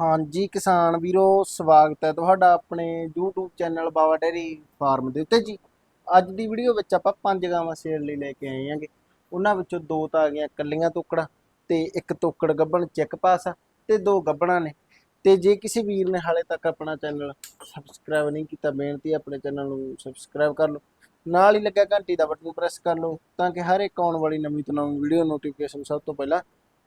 ਹਾਂਜੀ, ਕਿਸਾਨ ਵੀਰੋ, ਸਵਾਗਤ ਹੈ ਤੁਹਾਡਾ ਆਪਣੇ YouTube channel Bawa dairy farm ਦੇ ਉੱਤੇ ਜੀ। ਅੱਜ ਦੀ ਵੀਡੀਓ ਵਿੱਚ ਆਪਾਂ ਪੰਜ ਗਾਵਾਂ ਸੇਲ ਲਈ ਲੈ ਕੇ ਆਏ ਹਾਂਗੇ। ਉਹਨਾਂ ਵਿੱਚੋਂ ਦੋ ਤਾਂ ਆ ਗਈਆਂ ਕੱਲੀਆਂ ਤੋਕੜਾਂ ਤੇ ਇੱਕ ਤੋਕੜ ਗੱਬਣ ਚੈੱਕ ਪਾਸ ਆ ਤੇ ਦੋ ਗੱਬਣਾਂ ਨੇ। ਤੇ ਜੇ ਕਿਸੇ ਵੀਰ ਨੇ ਹਾਲੇ ਤੱਕ ਆਪਣਾ ਚੈਨਲ ਸਬਸਕ੍ਰਾਈਬ ਨਹੀਂ ਕੀਤਾ, ਬੇਨਤੀ ਆਪਣੇ ਚੈਨਲ ਨੂੰ ਸਬਸਕ੍ਰਾਈਬ ਕਰ ਲਓ। ਨਾਲ ਹੀ ਲੱਗਾ ਘੰਟੀ ਦਾ ਬਟਨ ਪ੍ਰੈਸ ਕਰ ਲਓ ਤਾਂ ਕਿ ਹਰ ਇੱਕ ਆਉਣ ਵਾਲੀ ਨਵੀਂ ਤੋਂ ਨਵੀਂ ਵੀਡੀਓ ਨੋਟੀਫਿਕੇਸ਼ਨ ਸਭ ਤੋਂ ਪਹਿਲਾਂ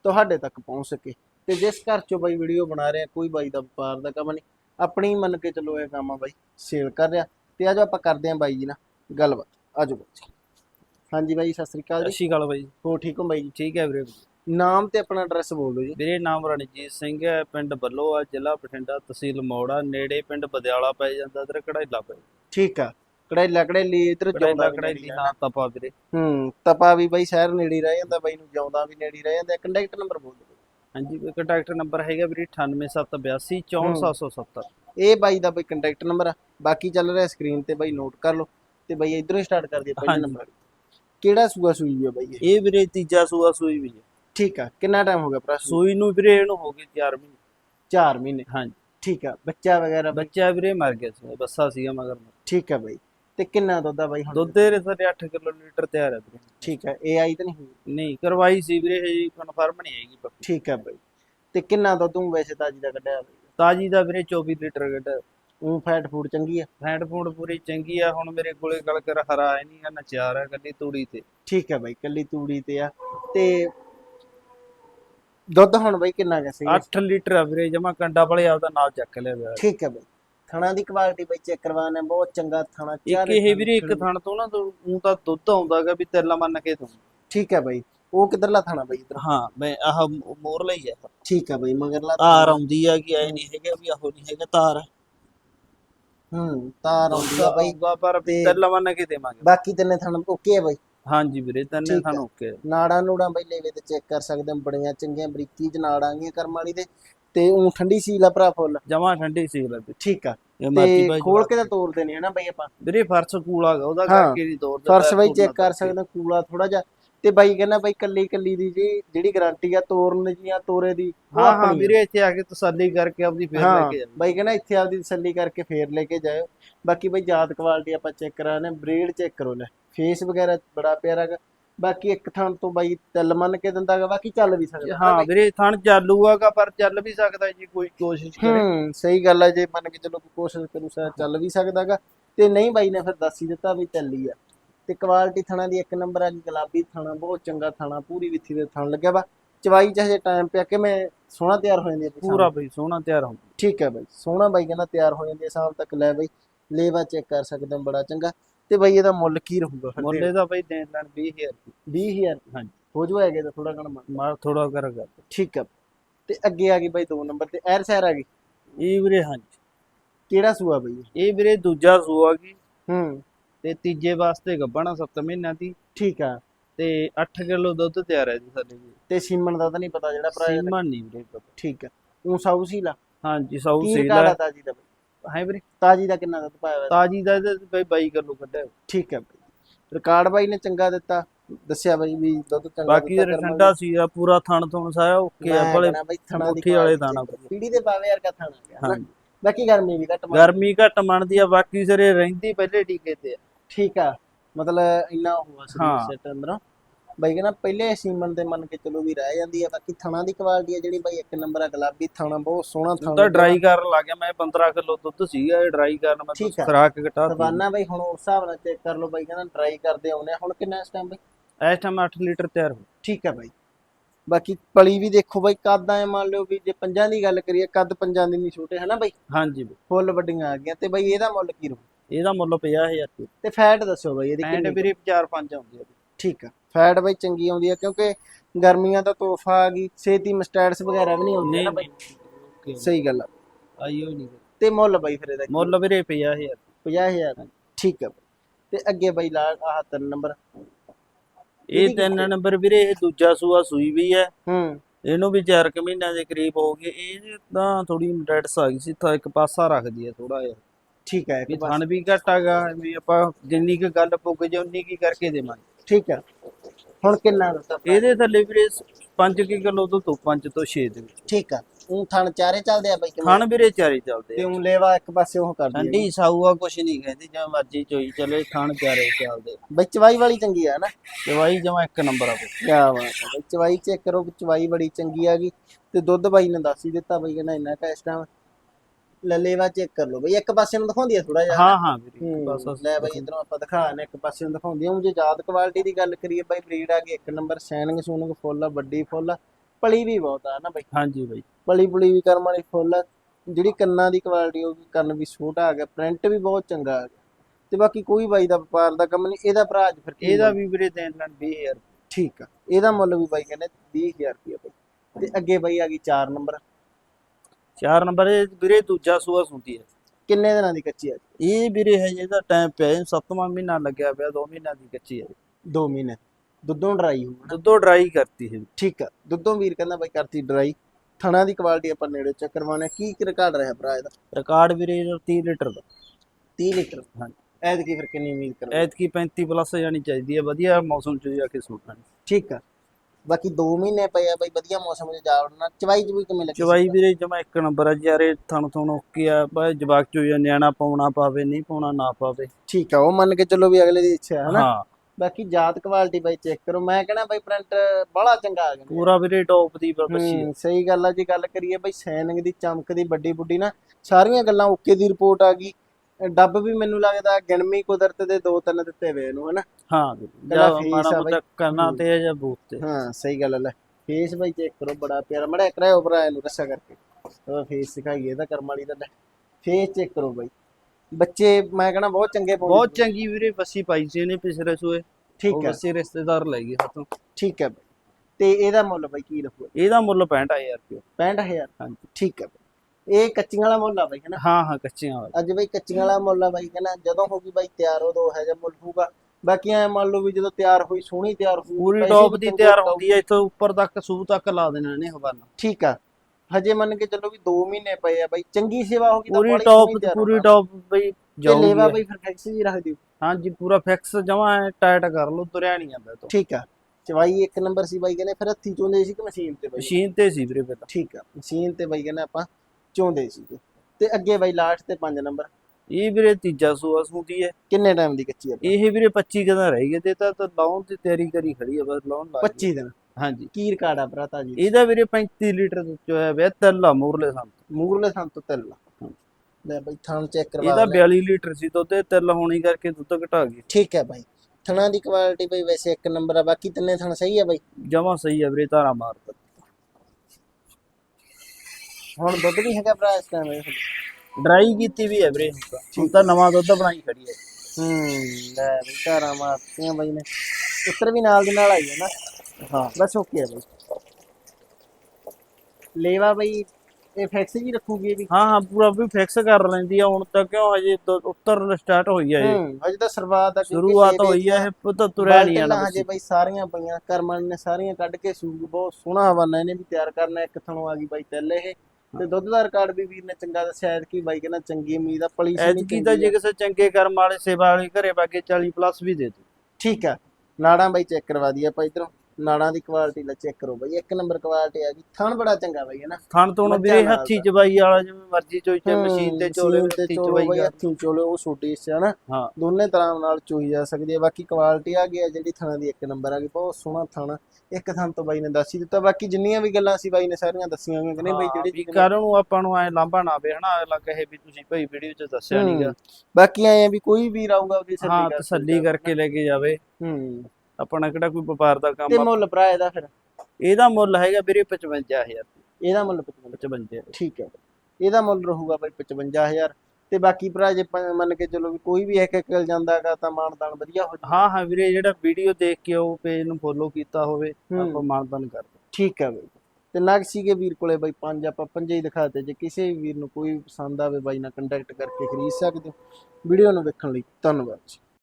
ਤੁਹਾਡੇ ਤੱਕ ਪਹੁੰਚ ਸਕੇ। ਤੇ ਜਿਸ ਘਰ ਚੋਂ ਬਾਈ ਵੀਡੀਓ ਬਣਾ ਰਿਹਾ ਕੋਈ ਬਾਈ ਦਾ ਵਪਾਰ ਦਾ ਕੰਮ ਨਹੀਂ। ਆਪਣੀ ਮੰਨ ਕੇ ਚੱਲੋ ਇਹ ਕੰਮ ਆ ਬਾਈ ਸੇਲ ਕਰ ਰਿਹਾ। ਤੇ ਆਜੋ ਆਪਾਂ ਕਰਦੇ ਆਂ ਬਾਈ ਜੀ ਨਾਲ ਗੱਲਬਾਤ। ਆਜੋ ਬਾਈ। ਹਾਂਜੀ ਬਾਈ ਸਤਿ ਸ੍ਰੀ ਅਕਾਲ ਜੀ। ਅੱਛੀ ਗੱਲ ਬਾਈ ਹੋ ਠੀਕ ਹੋ ਬਾਈ ਜੀ? ਠੀਕ ਹੈ ਵੀਰੇ। ਨਾਮ ਤੇ ਆਪਣਾ ਐਡਰੈਸ ਬੋਲ ਦਿਓ ਜੀ। ਵੀਰੇ ਨਾਮ ਰਣਜੀਤ ਸਿੰਘ ਹੈ ਪਿੰਡ ਬੱਲੋਆ ਜ਼ਿਲ੍ਹਾ ਬਠਿੰਡਾ ਤਹਿਸੀਲ ਮੋੜਾ ਨੇੜੇ ਪਿੰਡ ਬਦਿਆਲਾ ਪੈ ਜਾਂਦਾ ਇਧਰ ਕੜਾਈਲਾ ਪੈ ਠੀਕ ਆ। ਕੜੈਲਾ ਕੜੈਲੀ ਇਧਰ ਕੜਾਈਲਾ ਜਾਉਂਦਾ ਕੜਾਈਲੀ ਨਾ ਤਪਾ ਵੀਰੇ। ਹੂੰ ਤਪਾ ਵੀ ਬਾਈ ਸ਼ਹਿਰ ਨੇੜੇ ਰਹਿ ਜਾਂਦਾ ਬਾਈ ਨੂੰ ਜਾਉਂਦਾ ਵੀ ਨੇੜੇ ਰਹਿ ਜਾਂਦਾ। ਕੰਟੈਕਟ ਨੰਬਰ ਬੋਲ ਦਿਓ। ਹਾਂਜੀ ਕੰਟੈਕਟ ਨੰਬਰ ਹੈਗਾ ਵੀਰੇ 98782 64770 ਇਹ ਬਾਈ ਦਾ ਬਾਈ ਕੰਟੈਕਟ ਨੰਬਰ ਆ। ਬਾਕੀ ਚੱਲ ਰਿਹਾ ਸਕਰੀਨ ਤੇ ਬਾਈ ਨੋਟ ਕਰ ਲਓ ਤੇ ਬਾਈ ਇਧਰੋਂ ਹੀ ਸਟਾਰਟ ਕਰ ਦਈਏ ਪਹਿਲੇ। ਨੰਬਰ ਕਿਹੜਾ ਸੂਆ ਸੂਈ ਹੈ ਬਾਈ ਇਹ? ਵੀਰੇ ਤੀਜਾ ਸੂਆ ਸੂਈ ਵੀ ਹੈ। ਠੀਕ ਆ ਕਿੰਨਾ ਟਾਈਮ ਹੋ ਗਿਆ ਭਰਾ ਸੂਈ? ਨੂੰ ਵੀਰੇ ਇਹਨੂੰ ਹੋ ਗਏ 4 ਮਹੀਨੇ। 4 ਮਹੀਨੇ। ਹਾਂਜੀ। ਠੀਕ ਆ ਬੱਚਾ ਵਗੈਰਾ ਬੱਚਾ ਵੀਰੇ ਮਰ ਗਿਆ ਸੀ ਬੱਸਾ ਸੀਗਾ ਮਗਰ। ਠੀਕ ਆ ਬਾਈ। ਤੇ ਕਿੰਨਾ ਦੁੱਧ ਆ ਬਾਈ ਹੁਣ? ਦੁੱਧ ਦੇ ਸਾਰੇ 8 ਕਿਲੋ ਲੀਟਰ ਤਿਆਰ ਹੈ ਵੀਰੇ। ਠੀਕ ਆ ਇਹ ਆਈ ਤਾਂ ਨਹੀਂ ਹੋਈ? ਨਹੀਂ ਕਰਵਾਈ ਸੀ ਵੀਰੇ ਇਹ ਕਨਫਰਮ ਨਹੀਂ ਹੈਗੀ ਪੱਕੀ। ਠੀਕ ਆ ਬਾਈ। ਤੇ ਕਿੰਨਾ ਦੁੱਧ ਤੂੰ ਵੈਸੇ ਤਾਜੀ ਦਾ ਕੱਢਿਆ ਤਾਜੀ ਦਾ ਵੀਰੇ 24 ਲੀਟਰ ਗੱਡਾ ਉਹ ਫੈਟ ਫੂਡ ਚੰਗੀ ਆ? ਫੈਂਟ ਫੂਡ ਪੂਰੀ ਚੰਗੀ ਆ ਹੁਣ ਮੇਰੇ ਕੋਲੇ ਗੱਲ ਕਰ ਹਰਾ ਹੈ ਨਹੀਂ ਆ ਨਚਾਰ ਹੈ ਕੱਲੀ ਤੂੜੀ ਤੇ। ਠੀਕ ਆ ਬਾਈ ਕੱਲੀ ਤੂੜੀ ਤੇ ਆ। ਤੇ ਦੁੱਧ ਹੁਣ ਬਾਈ ਕਿੰਨਾ ਕੁ ਸੀ 8 ਲੀਟਰ ਆ ਵੀਰੇ ਜਮਾ ਕੰਡਾ ਵਾਲੇ ਆਪਦਾ ਨਾਲ ਚੱਕ ਲਿਆ ਠੀਕ ਆ ਬਾਈ। ਥਣਾ ਦੀ ਕੁਆਲਿਟੀ ਬਾਈ ਚੈੱਕ ਕਰਵਾਣਾ ਬਹੁਤ ਚੰਗਾ ਥਣਾ ਇੱਕ ਇਹ ਵੀਰੇ ਇੱਕ ਥਣ ਤੋਂ ਨਾ ਉਹ ਤਾਂ ਦੁੱਧ ਆਉਂਦਾਗਾ ਵੀ ਤੇਲਾ ਮੰਨ ਕੇ ਤੂੰ। ਠੀਕ ਆ ਬਾਈ ਉਹ ਕਿੱਧਰਲਾ ਥਾਣਾ ਬਾਈ ਇਧਰ? ਹਾਂ ਮੈਂ ਆਹ ਮੋਰ ਲਈ ਆ। ਠੀਕ ਆ ਬਾਈ ਮਗਰਲਾ ਤਾਰ ਆਉਂਦੀ ਆ ਕਿ ਐ ਨਹੀਂ ਹੈਗਾ ਵੀ ਆਹੋ ਨਹੀਂ ਹੈਗਾ ਤਾਰ। ਹੂੰ ਤਾਰ ਆਉਂਦੀ ਆ ਬਾਈ। ਪਰ ਤੇਲਾ ਮੰਨ ਕੇ ਦੇਵਾਂਗੇ। ਬਾਕੀ ਤਿੰਨੇ ਥਣ ਓਕੇ ਆ ਬਾਈ। ਹਾਂਜੀ ਵੀਰੇ ਤੰਨੇ ਆ। ਥਣ ਓਕੇ ਨਾੜਾਂ ਨੂੜਾਂ ਬਈ ਲੈਵੇ ਤੇ ਚੈੱਕ ਕਰ ਸਕਦੇ ਹਾਂ ਬੜੀਆਂ ਚੰਗੀਆਂ ਬਰੀਕੀ ਚ ਨਾੜਾਂ ਆਗੀਆਂ ਕਰਮ ਵਾਲੀ ਦੇ ਤੇ ਉਹ ਠੰਡੀ ਸੀਲ ਆ ਭਰਾ ਫੁੱਲ। ਜਮਾ ਠੰਡੀ ਸੀ ਲੱਗੇ ਠੀਕ ਆ। ਮਰਜ਼ੀ ਤੇ ਬਾਈ ਖੋਲ ਕੇ ਤਾਂ ਤੋੜਦੇ ਨੇ ਹਨਾ ਬਈ ਆਪਾਂ। ਵੀਰੇ ਫਰਸ਼ ਕੂਲਾ ਗਾ ਉਹਦਾ ਹਾਂ, ਕਰਕੇ ਨਹੀਂ ਤੋੜ ਫਰਸ਼ ਬਈ ਚੈੱਕ ਕਰ ਸਕਦੇ ਹਾਂ ਕੂਲਾ ਥੋੜਾ ਜਿਹਾ। ਤੇ ਬਾਈ ਕਹਿੰਦਾ ਬਾਈ ਕੱਲੀ ਕੱਲੀ ਦੀ ਜੀ ਜਿਹੜੀ ਗਾਰੰਟੀ ਆ ਤੋਰਨ ਦੀਆਂ ਤੋਰੇ ਦੀ ਉਹ ਹਾਂ ਹਾਂ ਆਪਣੀ ਆ। ਵੀਰੇ ਇੱਥੇ ਆ ਕੇ ਤਸੱਲੀ ਕਰਕੇ ਆਪਦੀ ਫੇਰ ਲੈ ਹਾਂ ਕੇ ਜਾਣਾ। ਬਾਈ ਕਹਿੰਦਾ ਇੱਥੇ ਆਪਦੀ ਤਸੱਲੀ ਕਰਕੇ ਫੇਰ ਲੈ ਕੇ ਜਾਇਓ। ਬਾਕੀ ਬਾਈ ਜਾਤ ਕੁਆਲਿਟੀ ਆਪਾਂ ਚੈੱਕ ਕਰਾਣੇ ਬਰੀਡ ਚੈੱਕ ਕਰੋ ਲੈ। ਫੇਸ ਵਗੈਰਾ ਬੜਾ ਪਿਆਰਾ ਗਾ। ਬਾਕੀ ਇੱਕ ਥਾਂ ਤੋਂ ਬਾਈ ਤਿਲ ਮੰਨ ਕੇ ਦਿੰਦਾ ਗਾ ਬਾਕੀ ਚੱਲ ਵੀ ਸਕਦਾ। ਹਾਂ ਵੀਰੇ ਥਣ ਚਾਲੂ ਆਗਾ ਪਰ ਚੱਲ ਵੀ ਸਕਦਾ ਜੀ ਕੋਈ ਕੋਸ਼ਿਸ਼ ਕਰੇ। ਹੂੰ ਸਹੀ ਗੱਲ ਹੈ ਜੇ ਮੰਨ ਕੇ ਚਲੋ ਕੋਸ਼ਿਸ਼ ਕਰੂ ਸਾ ਚੱਲ ਵੀ ਸਕਦਾਗਾ ਤੇ ਨਹੀਂ ਬਾਈ ਨੇ ਫਿਰ ਦੱਸ ਹੀ ਦਿੱਤਾ ਵੀ ਚੱਲੀ ਆ। ਤੇ ਕੁਆਲਿਟੀ ਥਣਾ ਦੀ ਇੱਕ ਨੰਬਰ ਆ ਗਈ ਗੁਲਾਬੀ ਥਣਾ ਬਹੁਤ ਚੰਗਾ ਥਣਾ ਪੂਰੀ ਵਿੱਥੀ ਦੇ ਥਣ ਲੱਗਿਆ ਵਾ। ਚਵਾਈ ਚ ਹਜੇ ਟਾਈਮ ਪਿਆ ਕਿ ਮੈਂ ਸੋਹਣਾ ਤਿਆਰ ਹੋ ਜਾਂਦੀ ਹੈ ਪੂਰਾ ਬਈ ਸੋਹਣਾ ਤਿਆਰ ਹੋ ਠੀਕ ਹੈ ਬਾਈ ਸੋਹਣਾ ਬਾਈ ਕਹਿੰਦਾ ਤਿਆਰ ਹੋ ਜਾਂਦੀ ਹੈ ਸ਼ਾਮ ਤੱਕ ਲੈ ਬਾਈ। ਲੇਵਾ ਚੈੱਕ ਕਰ ਸਕਦੇ ਹਾਂ ਬੜਾ ਚੰਗਾ। ਤੇ ਬਾਈ ਇਹਦਾ ਮੁੱਲ ਕੀ ਰਹੂਗਾ ਫਿਰ ਮੁੱਲੇ ਦਾ ਬਈ ਦੇਣ ਲੈਣ 20000 20000 ਹਾਂਜੀ। ਹੋ ਜੋ ਹੈਗੇ ਤਾਂ ਥੋੜਾ ਘਣ ਮਾਰ ਥੋੜਾ ਕਰ ਠੀਕ ਹੈ ਤੇ ਅੱਗੇ ਆ ਗਈ ਬਾਈ ਦੋ ਨੰਬਰ ਤੇ। ਐਰ ਸੈਰ ਆ ਗਈ? ਇਹ ਵੀਰੇ ਹਾਂਜੀ। ਕਿਹੜਾ ਸੂਆ ਬਾਈ ਇਹ? ਵੀਰੇ ਦੂਜਾ ਸੂਆ ਗਈ। ਹੂੰ। ਤੇ ਤੀਜੇ ਵਾਸਤੇ ਗੱਬਣਾ 7 ਮਹੀਨਿਆਂ ਦੀ। ਠੀਕ ਆ। ਤੇ 8 ਕਿਲੋ ਦੁੱਧ ਤਿਆਰ ਹੈ ਜੀ ਸਾਡੇ ਜੀ ਤੇ ਸੀਮਨ ਦਾ ਤਾਂ ਨਹੀਂ ਪਤਾ ਜਿਹੜਾ ਭਰਾ ਇਹਦਾ- ਸੀਮਨ ਨਹੀਂ ਵੀਰੇ। ਠੀਕ ਹੈ ਉਹ ਸਾਊ ਸੀਲਾ? ਹਾਂਜੀ ਸਾਊ ਕੀ ਸੀਲ ਆ ਹੈ। ਤਾਜੀ ਦਾ ਹੈ ਵੀਰੇ? ਤਾਜੀ ਦਾ ਕਿੰਨਾ ਦੁੱਧ ਪਾਇਆ ਹੋਇਆ? ਤਾਜੀ ਦਾ ਇਹਦੇ ਬਈ 22 ਕਿਲੋ ਕੱਢਿਆ ਠੀਕ ਹੈ ਬਾਈ। ਰਿਕਾਰਡ ਬਾਈ ਨੇ ਚੰਗਾ ਦਿੱਤਾ। ਦੱਸਿਆ ਬਾਈ ਵੀ ਦੁੱਧ ਚੰਗਾ ਬਾਕੀ ਕਰਮਾਂ ਠੰਡਾ ਸੀ ਆ ਪੂਰਾ ਥਣ ਥਣ ਸਾਰਾ ਓਕੇ ਆ ਦੀ ਮੁੱਠੀ ਵਾਲੇ ਦਾਣਾ ਪੀੜੀ ਦੇ ਪਾਵੇ ਯਾਰ ਕਾ ਥਾਣਾ ਗਿਆ। ਬਾਕੀ ਗਰਮੀ ਵੀ ਘੱਟ ਗਰਮੀ ਘੱਟ ਮੰਨਦੀ ਆ ਬਾਕੀ ਸਿਰੇ ਰਹਿੰਦੀ ਪਹਿਲੇ ਟੀਕੇ ਤੇ ਠੀਕ ਆ। ਮਤਲਬ ਇੰਨਾ ਹੋਆ ਹਾਂ। ਸੈਟ ਅੰਦਰੋਂ। ਬਾਈ ਕਹਿੰਦਾ ਪਹਿਲੇ ਸੀਮਨ ਦੇ ਮੰਨ ਕੇ ਚਲੋ ਵੀ ਰਹਿ ਜਾਂਦੀ ਆ ਬਾਕੀ ਥਣਾ ਦੀ ਕੁਆਲਿਟੀ ਆ ਜਿਹੜੀ ਬਾਈ ਇੱਕ ਨੰਬਰ ਆ ਗੁਲਾਬੀ ਥਣਾ ਬਹੁਤ ਸੋਹਣਾ ਥਣਾ ਤਾਂ ਡਰਾਈ ਕਰਨ ਲੱਗ ਗਿਆ ਮੈਂ 15 ਕਿਲੋ ਦੁੱਧ ਸੀਗਾ ਇਹ ਡਰਾਈ ਕਰਨ ਮੈਂ ਆ। ਖਰਾਕ ਘਟਾ ਦਿੱਤੀ। ਸਵਾਨਾ ਬਾਈ ਹੁਣ ਉਸ ਹਿਸਾਬ ਨਾਲ ਚੈੱਕ ਕਰ ਲਓ ਬਾਈ ਕਹਿੰਦਾ ਟਰਾਈ ਕਰਦੇ ਆਉਨੇ ਆ। ਹੁਣ ਕਿੰਨਾ ਇਸ ਟਾਈਮ ਬਾਈ? ਇਸ ਟਾਈਮ 8 ਲੀਟਰ ਤਿਆਰ ਹੋ ਠੀਕ ਹੈ ਬਾਈ। ਬਾਕੀ ਪਲੀ ਵੀ ਦੇਖੋ ਬਾਈ ਕੱਦ ਐ ਮੰਨ ਲਿਓ ਵੀ ਜੇ ਪੰਜਾਂ ਦੀ ਗੱਲ ਕਰੀਏ ਕੱਦ ਪੰਜਾਂ ਦੀ ਨਹੀਂ ਛੋਟੇ ਹਨਾ ਬਾਈ? ਹਾਂਜੀ ਬਈ। ਫੁੱਲ ਵੱਡੀਆਂ ਆ ਗਈਆਂ ਤੇ ਬਾਈ ਇਹਦਾ ਮੁੱਲ ਕੀ ਰਹੂ? ਇਹਦਾ ਮੁੱਲ 50000 ਰੁਪਏ। ਤੇ ਫੈਟ ਦੱਸੋ ਬਾਈ ਇਹਦੀ ਐਂਡ ਕਿੰਨੀ ਵੀਰੇ 4 5 ਆਉਂਦੀ ਆ। ਠੀਕ ਆ। ਫੈਟ ਬਾਈ ਚੰਗੀ ਆਉਂਦੀ ਆ ਕਿਉਂਕਿ ਗਰਮੀਆਂ ਦਾ ਤੋਹਫਾ ਆ ਗਈ ਛੇਤੀ ਮਸਟੈਡਸ ਵਗੈਰਾ ਵੀ ਨਹੀਂ ਆਉਂਦੇ ਨਾ ਬਾਈ। ਓਕੇ ਸਹੀ ਗੱਲ ਆ। ਆਈਓ ਨਹੀਂ। ਤੇ ਮੁੱਲ ਬਾਈ ਫਿਰ ਇਹਦਾ? ਮੁੱਲ ਵੀਰੇ 50000 50000 ਠੀਕ ਆ ਬਾਈ। ਤੇ ਅੱਗੇ ਬਾਈ ਲਾ ਆਹ ਤਿੰਨ ਨੰਬਰ। ਇਹ ਤਿੰਨ ਨੰਬਰ ਵੀਰੇ ਇਹ ਦੂਜਾ ਸੂਆ ਸੂਈ ਵੀ ਹੈ ਹੂੰ। ਇਹਨੂੰ ਵੀ 4 ਕੁ ਮਹੀਨਿਆਂ ਦੇ ਕਰੀਬ ਹੋ ਗਏ। ਇਹ ਤਾਂ ਥੋੜੀ ਡੈਟਸ ਆ ਗਈ ਸੀ ਤਾਂ ਇੱਕ ਪਾਸਾ ਰੱਖਦੀ ਹੈ ਥੋੜਾ ਜਿਹਾ। ਠੀਕ ਹੈ ਵੀ ਇੱਕ ਪਾਸੇ। ਥਣ ਵੀ ਘੱਟ ਹੈਗਾ ਵੀ ਆਪਾਂ ਜਿੰਨੀ ਕੁ ਗੱਲ ਪੁੱਗ ਜੇ ਉਨੀ ਕੀ ਕਰਕੇ ਦੇਵਾਂਗੇ। ਠੀਕ ਆ ਹੁਣ ਕਿੰਨਾ ਦੱਸਦਾ ਇਹਦੇ ਥੱਲੇ ਵੀਰੇ 5 ਕਿਲੋ ਤੋਂ ਤੋਂ 5 ਤੋਂ 6 ਦੇ ਵਿੱਚ। ਠੀਕ ਆ। ਉਹ ਥਣ ਚਾਰੇ ਚੱਲਦੇ ਆ ਬਾਈ ਕਿਵੇਂ? ਥਣ ਵੀਰੇ ਚਾਰੇ ਚੱਲਦੇ ਤੇ ਆ ਉਹ ਲੇਵਾ ਇੱਕ ਪਾਸੇ ਉਹ ਕਰਦੀ ਹੈ ਠੰਡੀ ਸਾਊਆ ਕੁਛ ਨਹੀਂ ਕਹਿੰਦੀ ਜਾਂ ਮਰਜ਼ੀ ਚੋਈ ਚਲੇ ਥਣ ਚਾਰੇ ਚੱਲਦੇ ਬਈ ਚਵਾਈ ਵਾਲੀ ਚੰਗੀ ਆ ਨਾ? ਦਵਾਈ ਜਮਾ ਇੱਕ ਨੰਬਰ ਆ ਬਈ। ਕਿਆ ਬਾਤ ਹੈ ਬਈ ਚਵਾਈ ਚੈੱਕ ਕਰੋ ਚਵਾਈ ਬੜੀ ਚੰਗੀ ਆ ਗਈ। ਤੇ ਦੁੱਧ ਬਾਈ ਨੇ ਦੱਸ ਹੀ ਦਿੱਤਾ ਬਈ ਕਹਿੰਦਾ ਇੰਨਾ ਕਾ ਇਸ ਟਾਈਮ ਲੈ ਲੇਵਾ ਚੈੱਕ ਕਰ ਲਓ ਬਈ ਇੱਕ ਪਾਸੇ ਨੂੰ ਦਿਖਾਉਂਦੀ ਆ ਥੋੜਾ ਜਿਹਾ। ਹਾਂ ਹਾਂ ਵੀਰੇ ਬਸ ਬਸ ਲੈ ਬਈ ਇਧਰੋਂ ਆਪਾਂ ਦਿਖਾਣੇ ਇੱਕ ਪਾਸੇ ਨੂੰ ਦਿਖਾਉਂਦੀ ਹਾਂ ਜੇ ਜਾਤ ਕੁਆਲਿਟੀ ਦੀ ਗੱਲ ਕਰੀਏ ਬਾਈ ਬਰੀਡ ਆ ਗਈ ਇੱਕ ਨੰਬਰ ਸੈਨਿੰਗ ਸੂਨਿੰਗ ਫੁੱਲ ਆ ਵੱਡੀ ਫੁੱਲ ਆ ਪਲੀ ਵੀ ਬਹੁਤ ਆ ਨਾ ਬਾਈ। ਹਾਂਜੀ ਬਈ। ਪਲੀ ਪੁਲੀ ਵੀ ਕਰਮ ਵਾਲੀ ਫੁੱਲ ਆ ਜਿਹੜੀ ਕੰਨਾਂ ਦੀ ਕੁਆਲਿਟੀ ਉਹ ਕੰਨ ਵੀ ਛੋਟਾ ਆ ਗਿਆ ਪ੍ਰਿੰਟ ਵੀ ਬਹੁਤ ਚੰਗਾ ਆ ਗਿਆ। ਤੇ ਬਾਕੀ ਕੋਈ ਬਾਈ ਦਾ ਵਪਾਰ ਦਾ ਕੰਮ ਨਹੀਂ ਇਹਦਾ ਭਰਾ ਅੱਜ ਫਿਰ ਇਹਦਾ? ਵੀ ਵੀਰੇ ਦੇਣ ਲੈਣ 20000 ਠੀਕ ਆ ਇਹਦਾ ਮੁੱਲ ਵੀ ਬਾਈ ਕਹਿੰਦੇ 20000 ਰੁਪਏ ਬਾਈ। ਤੇ ਅੱਗੇ ਬਾਈ ਆ ਗਈ 4 ਨੰਬਰ ਚਾਰ ਨੰਬਰ ਇਹ ਵੀਰੇ ਦੂਜਾ ਸੂਆ ਸੁੰਦੀ ਹੈ। ਕਿੰਨੇ ਦਿਨਾਂ ਦੀ ਕੱਚੀ ਆ ਇਹ ਵੀਰੇ ਹੈ ਜਿਹਦਾ ਟਾਈਮ ਪਿਆ ਸੱਤਵਾਂ ਮਹੀਨਾ ਲੱਗਿਆ ਪਿਆ 2 ਮਹੀਨਿਆਂ ਦੀ ਕੱਚੀ ਹੈ। 2 ਮਹੀਨੇ। ਦੁੱਧੋਂ ਡਰਾਈ ਹੋਊ ਦੁੱਧੋ ਡਰਾਈ ਕਰਤੀ ਹੈ। ਠੀਕ ਆ। ਦੁੱਧੋਂ ਵੀਰ ਕਹਿੰਦਾ ਬਾਈ ਕਰਤੀ ਡਰਾਈ। ਥਣਾ ਦੀ ਕੁਆਲਿਟੀ ਆਪਾਂ ਨੇੜੇ ਚੈੱਕ ਕਰਵਾਉਣਾ ਕੀ ਰਿਕਾਰਡ ਰਿਹਾ ਭਰਾ ਇਹਦਾ? ਰਿਕਾਰਡ ਵੀਰੇ ਇਹਦਾ 30 ਲੀਟਰ ਦਾ। 30 ਲੀਟਰ? ਹਾਂਜੀ। ਐਤਕੀ ਫਿਰ ਕਿੰਨੀ ਉਮੀਦ ਕਰੋ ਐਤਕੀ 35 ਪਲੱਸ ਜਾਣੀ ਚਾਹੀਦੀ ਹੈ। ਵਧੀਆ ਮੌਸਮ ਚ ਜਾ ਕੇ ਸੂਟਾਂ ਠੀਕ ਆ। ਬਾਕੀ 2 ਮਹੀਨੇ ਪਏ ਆ ਬਾਈ ਵਧੀਆ ਮੌਸਮ 'ਚ ਜਾ ਵੜਨਾ। ਚਵਾਈ ਚਵੂਈ ਕਿਵੇਂ ਲੱਗੀ ਚਵਾਈ ਵੀਰੇ ਜਮਾ ਇੱਕ ਨੰਬਰ ਆ ਯਾਰੇ ਥਣ ਥਣ ਓਕੇ ਆ ਬਸ ਜਵਾਕ ਚੋ ਜਾਂ ਨਿਆਣਾ ਪਾਉਣਾ ਪਾਵੇ ਨਹੀਂ ਪਾਉਣਾ ਨਾ ਪਾਵੇ। ਠੀਕ ਆ ਉਹ ਮੰਨ ਕੇ ਚੱਲੋ ਵੀ ਅਗਲੇ ਦੀ ਇੱਛਾ ਹੈ ਹਨਾ ਹਾਂ। ਬਾਕੀ ਜਾਤ ਕੁਆਲਿਟੀ ਬਾਈ ਚੈੱਕ ਕਰੋ। ਮੈਂ ਕਹਿੰਦਾ ਬਾਈ ਪ੍ਰਿੰਟ ਬੜਾ ਚੰਗਾ ਆ ਗਿਆ। ਪੂਰਾ ਵੀਰੇ ਟੌਪ ਦੀ ਬੱਚੀ ਹੂੰ, ਸਹੀ ਗੱਲ ਆ ਜੀ ਗੱਲ ਕਰੀਏ ਬਈ ਸੈਨਿੰਗ ਦੀ ਚਮਕ ਦੀ ਵੱਡੀ ਬੁੱਢੀ ਨਾ ਸਾਰੀਆਂ ਗੱਲਾਂ ਓਕੇ ਦੀ ਰਿਪੋਰਟ ਆ ਗਈ। ਡੱਬ ਵੀ ਮੈਨੂੰ ਲੱਗਦਾ ਗਿਣਵੀਂ ਕੁਦਰਤ ਦੇ ਦੋ ਤਿੰਨ ਦਿੱਤੇ ਹੋਏ ਇਹਨੂੰ ਹਨਾ? ਹਾਂ ਵੀਰੇ ਪਹਿਲਾਂ ਜਾਂ face ਮਾੜਾ ਆ ਮੋਟਾ ਕਰਨਾ ਹੂੰ। ਤੇ ਜਾਂ ਬੂਥ ਤੇ। ਹਾਂ ਸਹੀ ਗੱਲ ਲੈ। ਫੇਸ ਬਾਈ ਚੈੱਕ ਕਰੋ ਬੜਾ ਪਿਆਰਾ। ਮੜਾ ਕਰਾਇਓ ਭਰਾ ਇਹਨੂੰ ਰੱਸਾ ਕਰਕੇ। ਉਹ ਫੇਸ ਦਿਖਾਈਏ ਇਹਦਾ ਕਰਮ ਵਾਲੀ ਦਾ ਲੈ। ਫੇਸ ਚੈੱਕ ਕਰੋ ਬਾਈ। ਬੱਚੇ ਮੈਂ ਕਹਣਾ ਬਹੁਤ ਚੰਗੇ ਪਾਉਂਦੇ। ਬਹੁਤ ਚੰਗੀ ਵੀਰੇ ਬੱਸੀ ਪਾਈ ਸੀ ਇਹਨੇ ਪਿਛਲੇ ਸੂਏ। ਠੀਕ ਹੈ ਬੱਸੀ ਰਿਸ਼ਤੇਦਾਰ ਲੈ ਗਏ ਹੱਥੋਂ। ਠੀਕ ਹੈ ਬਾਈ। ਤੇ ਇਹਦਾ ਮੁੱਲ ਬਾਈ ਕੀ ਰੱਖੂਗਾ ਇਹਦਾ ਮੁੱਲ 65000 ਰੁਪਏ 65000 ਹਾਂਜੀ। ਠੀਕ ਹੈ ਬਾਈ। ਇਹ ਕੱਚੀਆਂ ਵਾਲਾ ਮੁੱਲ ਆ ਬਾਈ ਹਨਾ? ਹਾਂ ਹਾਂ ਕੱਚੀਆਂ ਵਾਲਾ। ਅੱਜ ਬਈ ਕੱਚੀਆਂ ਵਾਲਾ ਮੁੱਲ ਆ ਬਾਈ ਕਹਿੰਦਾ ਜਦੋਂ ਹੋਗੀ ਬਾਈ ਤਿਆਰ ਉਦੋਂ ਹੈ ਜਾਂ ਮੁੱਲ ਹੋਊਗਾ। ਬਾਕੀ ਐ ਮੰਨ ਲਓ ਵੀ ਜਦੋਂ ਤਿਆਰ ਹੋਈ ਸੋਹਣੀ ਤਿਆਰ ਹੋਈ ਪੂਰੀ ਟੌਪ ਦੀ ਤਿਆਰ। ਹੁੰਦੀ ਹੈ ਇੱਥੋਂ ਉੱਪਰ ਤੱਕ ਸੂ ਤੱਕ ਲਾ ਦੇਣਾ ਇਹਨੇ ਹਵਾਨਾ ਠੀਕ ਆ। ਹਜੇ ਮੰਨ ਕੇ ਚੱਲੋ ਵੀ 2 ਮਹੀਨੇ ਪਏ ਆ ਬਾਈ ਚੰਗੀ ਸੇਵਾ ਹੋਗੀ ਤਾਂ ਪੂਰੀ ਟੌਪ ਪੂਰੀ। ਟੌਪ ਬਈ ਤੇ ਲੇਵਾ ਜਾਊਗੀ। ਬਾਈ ਫਿਰ ਫਿਕਸ ਜੀ ਰੱਖ ਦਿਓ। ਹਾਂਜੀ ਪੂਰਾ ਫਿਕਸ ਜਮਾ ਟਾਈਟ ਕਰ ਲਓ ਤੁਰਿਆ ਨਹੀਂ ਜਾਂਦਾ ਤੋਂ ਠੀਕ ਆ। ਚਵਾਈ ਇੱਕ ਨੰਬਰ ਸੀ ਬਾਈ ਕਹਿੰਦੇ ਫਿਰ ਹੱਥੀ ਚੋਂਦੇ ਸੀ ਕਿ ਮਸ਼ੀਨ ਤੇ ਬਾਈ? ਮਸ਼ੀਨ ਤੇ ਸੀ ਵੀਰੇ ਪਹਿਲਾਂ ਠੀਕ ਆ ਮਸ਼ੀਨ ਤੇ ਬਾਈ ਕਹਿੰਦੇ ਆਪਾਂ ਚੋਂਦੇ ਸੀ ਤੇ ਅੱਗੇ ਬਾਈ ਲਾਸਟ ਤੇ 5 ਨੰਬਰ। ਇਹ ਵੀਰੇ ਤੀਜਾ ਸੂਆ ਸੂਦੀ ਹੈ। ਕਿੰਨੇ ਟਾਈਮ ਦੀ ਕੱਚੀ ਆ ਬਾਈ? ਇਹ ਵੀਰੇ 25 ਕਦਾਂ ਰਹਿ ਗਏ ਤੇ ਤਾਂ ਤਾਂ ਲਾਉਣ ਦੀ ਤਿਆਰੀ ਕਰੀ ਖੜੀ ਹੈ ਬਸ ਲਾਉਣ ਗਈ। 25 ਦਿਨ। ਹਾਂਜੀ। ਕੀ ਰਿਕਾਰਡ ਆ ਭਰਾਤਾ ਜੀ ਇਹਦਾ ਵੀਰੇ 35 ਲੀਟਰ ਚੋਇਆ ਵੇ ਤੱਲਾ ਮੂਰਲੇ ਸੰਤ। ਮੂਰਲੇ ਸੰਤ ਤਿਲ। ਲੈ ਬਾਈ ਥਾਂ ਚੈੱਕ ਕਰਵਾ ਇਹਦਾ ਲੈ। 42 ਲੀਟਰ ਸੀ ਦੁੱਧ ਇਹ ਤਿੱਲ ਹੋਣੀ ਕਰਕੇ ਦੁੱਧ ਘਟਾ ਗਈ। ਠੀਕ ਹੈ ਬਾਈ। ਥਣਾ ਦੀ ਕੁਆਲਿਟੀ ਬਈ ਵੈਸੇ ਇੱਕ ਨੰਬਰ ਆ ਬਾਕੀ ਤਿੰਨੇ ਥਣ ਸਹੀ ਆ ਬਾਈ? ਜਮਾ ਸਹੀ ਹੈ ਵੀਰੇ ਧਾਰਾ ਮਾਰਦਾ ਹੁਣ ਦੁੱਧ ਵੀ ਹੈਗਾ ਭਰਾ ਇਸ ਟਾਈਮ ਇਹ। ਡਰਾਈ ਕੀਤੀ ਵੀ ਹੈ ਵੀਰੇ। ਹੁਣ ਤਾਂ। ਤਾਂ ਨਵਾਂ ਦੁੱਧ ਬਣਾਈ ਖੜੀ ਹੈ। ਹੂੰ ਲੈ ਬਈ ਘਰਾਂ ਮਾਰਤੀਆਂ ਬਾਈ ਨੇ। ਉੱਤਰ ਵੀ ਨਾਲ ਦੇ ਨਾਲ ਆਈ ਹੈ ਨਾ। ਹਾਂ। ਬਸ ਓਕੇ ਆ ਬਾਈ। ਲੇਵਾ ਬਈ ਇਹ ਫਿਕਸ ਜੀ ਰੱਖੂਗੀ ਵੀ? ਹਾਂ ਹਾਂ ਪੂਰਾ ਵੀ ਫਿਕਸ ਕਰ ਲੈਂਦੀ ਆ। ਹੁਣ ਤਾਂ ਕਿਉਂ ਹਜੇ ਉੱਤਰ ਸਟਾਰਟ ਹੋਈ ਆ ਇਹ। ਹੂੰ ਅਜੇ ਤਾਂ ਸ਼ੁਰੂਆਤ ਆ ਸ਼ੁਰੂਆਤ ਹੋਈ ਆ ਇਹ ਪੁੱਤ ਤੁਰਿਆ ਨਹੀਂ ਜਾਣਾ ਹਜੇ ਬਈ ਸਾਰੀਆਂ ਪਈਆਂ ਕਰਮਨ ਨੇ ਸਾਰੀਆਂ ਕੱਢ ਕੇ ਸੂਗ ਬਹੁਤ ਸੋਹਣਾ ਹਵਾਨਾ ਇਹਨੇ ਵੀ ਤਿਆਰ ਕਰਨਾ ਇੱਕ ਥਣੋਂ ਆ ਗਈ ਬਾਈ ਤਿੱਲ ਇਹ। ਤੇ ਦੁੱਧ ਦਾ ਰਿਕਾਰਡ ਵੀ ਵੀਰ ਨੇ ਚੰਗਾ ਦੱਸਿਆ ਕਿ ਬਾਈ ਕਹਿੰਦਾ ਚੰਗੀ ਉਮੀਦ ਆ ਪਲੀ ਸੋਹਣੀ ਐਤਕੀ ਤਾਂ। ਜੇ ਕਿਸੇ ਚੰਗੇ ਕਰਮ ਵਾਲੇ ਸੇਵਾ ਵਾਲੇ ਘਰੇ ਬਾਗੇ 40 ਪਲੱਸ ਵੀ ਦੇ ਦੇ ਠੀਕ ਆ ਨਾੜਾਂ ਬਾਈ ਚੈੱਕ ਕਰਵਾ ਦਈਏ ਆਪਾਂ ਇਧਰੋਂ ਨਾੜਾਂ ਦੀ ਕੁਆਲਿਟੀ ਲੈ ਚੈੱਕ ਕਰੋ ਬਾਈ ਇੱਕ ਨੰਬਰ ਕੁਆਲਿਟੀ ਆ ਗਈ ਥਣ ਬੜਾ ਚੰਗਾ ਬਾਈ ਹੈ ਨਾ? ਥਣ ਤੋਂ ਵੀਰੇ ਹੱਥੀ ਚਬਾਈ ਵਾਲਾ ਜਿਵੇਂ ਮਰਜ਼ੀ ਚੋਈ ਚਾ ਮਸ਼ੀਨ ਤੇ ਚੋਲੇ ਤੇ ਚਬਾਈ ਬਾਈ ਹੱਥੀਂ ਚੋਲੇ ਉਹ ਛੋਟੀ ਇਸ ਹੈ ਨਾ? ਹਾਂ। ਦੋਨੇ ਤਰ੍ਹਾਂ ਨਾਲ ਚੋਈ ਜਾ ਸਕਦੀ ਹੈ। ਬਾਕੀ ਕੁਆਲਿਟੀ ਆ ਗਈ ਆ ਜਿਹੜੀ ਥਣਾ ਦੀ ਇੱਕ ਨੰਬਰ ਆ ਗਈ ਬਹੁਤ ਸੋਹਣਾ ਥਣ। ਇੱਕ ਥਣ ਤੋਂ ਬਾਈ ਨੇ ਦੱਸ ਹੀ ਦਿੱਤਾ। ਬਾਕੀ ਜਿੰਨੀਆਂ ਵੀ ਗੱਲਾਂ ਸੀ ਬਾਈ ਨੇ ਸਾਰੀਆਂ ਦੱਸੀਆਂ ਹੋਈਆਂ ਕਿ ਨਹੀਂ ਬਾਈ ਜਿਹੜੀ ਵੀ ਕਰਨ ਨੂੰ ਆਪਾਂ ਨੂੰ ਐ ਲਾਂਭਾ ਨਾ ਆਵੇ ਹਨਾ? ਅਗਲਾ ਕਹੇ ਵੀ ਤੁਸੀਂ ਭਾਈ ਵੀਡੀਓ 'ਚ ਦੱਸਿਆ। ਨਹੀਂਗਾ ਬਾਕੀ ਐ ਵੀ ਕੋਈ ਵੀਰ ਆਊਗਾ ਉਹਦੀ ਤਸੱਲੀ ਕਰਕੇ ਲੈ ਕੇ ਜਾਵੇ। ਹੂੰ। ਆਪਣਾ ਕਿਹੜਾ ਕੋਈ ਵਪਾਰ ਦਾ ਤੇ ਕੰਮ ਆ। ਮੁੱਲ ਭਰਾ ਇਹਦਾ ਫਿਰ? ਇਹਦਾ ਮੁੱਲ ਹੈਗਾ ਵੀਰੇ 55000 ਇਹਦਾ ਮੁੱਲ 55 55 ਠੀਕ ਹੈ। ਇਹਦਾ ਮੁੱਲ ਰਹੂਗਾ ਬਾਈ 55000 ਤੇ ਬਾਕੀ ਭਰਾ ਜੇ ਪ- ਮੰਨ ਕੇ ਚਲੋ ਵੀ ਕੋਈ ਵੀ ਇੱਕ ਇੱਕ ਕਿਲ ਜਾਂਦਾਗਾ ਤਾਂ ਮਾਨਦਾਨ ਵਧੀਆ ਹੋ ਜਾਊ ਹਾਂ ਹਾਂ ਵੀਰੇ ਜਿਹੜਾ ਵੀਡੀਓ ਦੇਖ ਕੇ ਉਹ ਪੇਜ ਨੂੰ ਫੋਲੋ ਕੀਤਾ ਹੋਵੇ ਹੂੰ। ਆਪਾਂ ਮਾਨਦਾਨ ਕਰਦੇ ਠੀਕ ਹੈ ਬਾਈ। ਤੇ ਨਗ ਸੀਗੇ ਵੀਰ ਕੋਲੇ ਬਾਈ ਪੰਜ ਆਪਾਂ ਪੰਜੇ ਹੀ ਦਿਖਾਤੇ ਜੇ ਕਿਸੇ ਵੀ ਵੀਰ ਨੂੰ ਕੋਈ ਪਸੰਦ ਆਵੇ ਬਾਈ ਨਾਲ ਕੰਟੈਕਟ ਕਰਕੇ ਖਰੀਦ ਸਕਦੇ ਹੋ। ਵੀਡੀਓ ਨੂੰ ਵੇਖਣ ਲਈ ਧੰਨਵਾਦ ਜੀ।